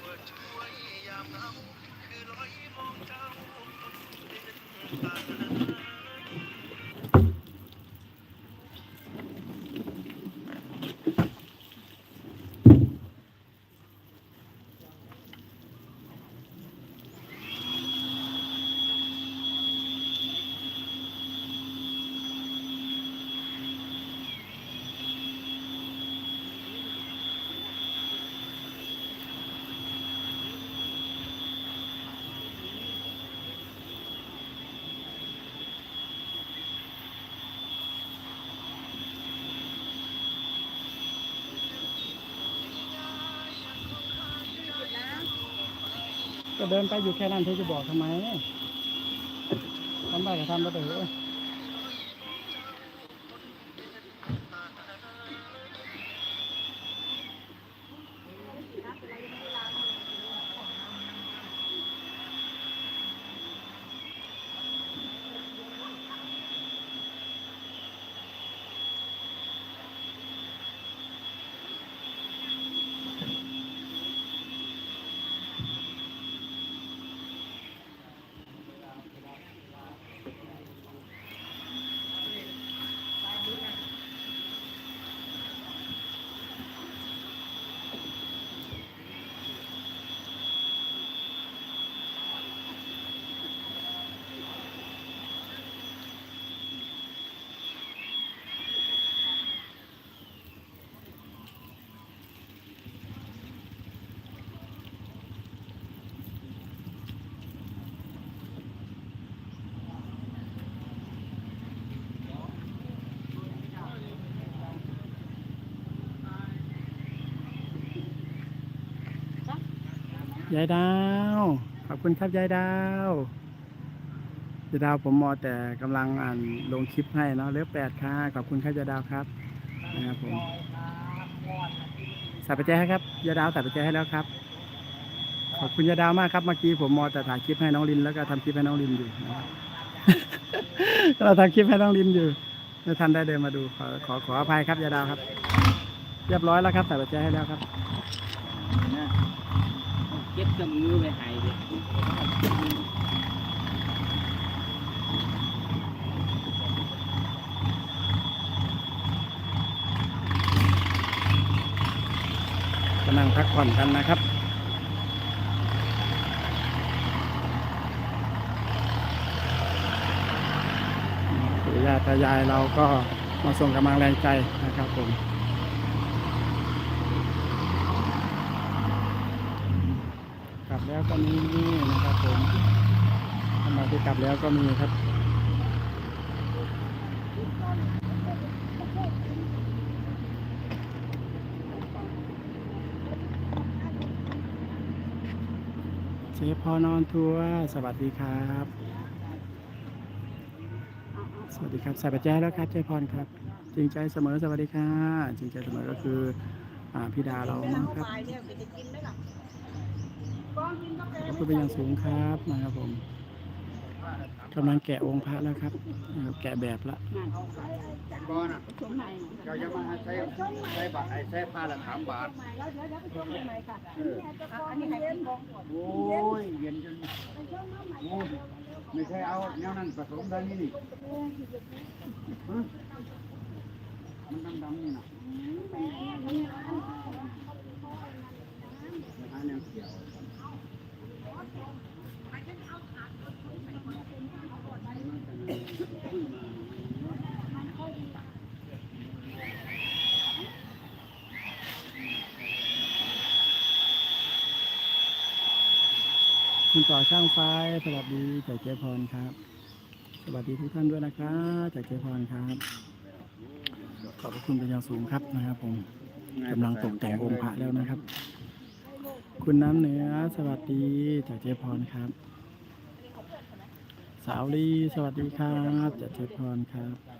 ปวดช่วยยามเราคือรอยมองเจ้า ก็เดินไปอยู่แค่นั้นเธอจะบอกทำไมทำได้ก็ทำไปเถอะ ยายดาว ขอบคุณครับยายดาวยายดาวผมมอแต่กำลังอ่านลงคลิปให้เนาะเลือแปดค่ะขอบคุณครับยายดาวครับนะครับผมใส่ปัจจัยให้ครับยายดาวใส่ปัจจัยให้แล้วครับ ขอบคุณยายดาวมากครับเมื่อกี้ผมมอแต่ถ่ายคลิปให้น้องลินแล้วก็ทำคลิปให้น้องลินอยู่นะครับเราทำคลิปให้น้องลินอยู่ไม่ทันได้เดินมาดูขอขอขออภัยครับยายดาวครับ เรียบร้อยแล้วครับใส่ปัจจัยให้แล้วครับ เก็บกับมือไปใหายเลยก็นั่งพักผ่อนกันนะครับปู่ย่าตายายเราก็มาส่งกำลังแรงใจนะครับผม ลับแล้วก็มีนะครับผมทำไมาที่กลับแล้วก็มีครับเชฟพอนอนทัวร์สวัสดีครับ สวัสดีครับใส่ปัจจัยแล้วครับเจพรครับ จริงใจเสมอสวัสดีค่ะ จริงใจเสมอก็คือ อ่าพี่ดาเรานะครับ คุณเป็นอย่างสูงครับนะครับผมกำลังแกะองค์พระแล้วครับ แกะแบบละก้อนอะเราจะมาใช้ใช้บาทไอ้ใช้ผ้าละสามบาทโอ้ยเย็นจนโอ้ยไม่ใช่เอาแนวนั้นผสมได้นี่นี่ฮะมันดำๆนี่นะหาแนวเขียว คุณต่อช่างไฟสวัสดีจ่าเจพรครับ สวัสดีทุกท่านด้วยนะครับจ่าเจพรครับ ขอบพระคุณเป็นอย่างสูงครับนะครับผมกำลังตกแต่งองค์พระแล้วนะครับ คุณน้ำเหนือสวัสดีจ่าเจพรครับ สาวลีสวัสดีครับจ่าเจพรครับ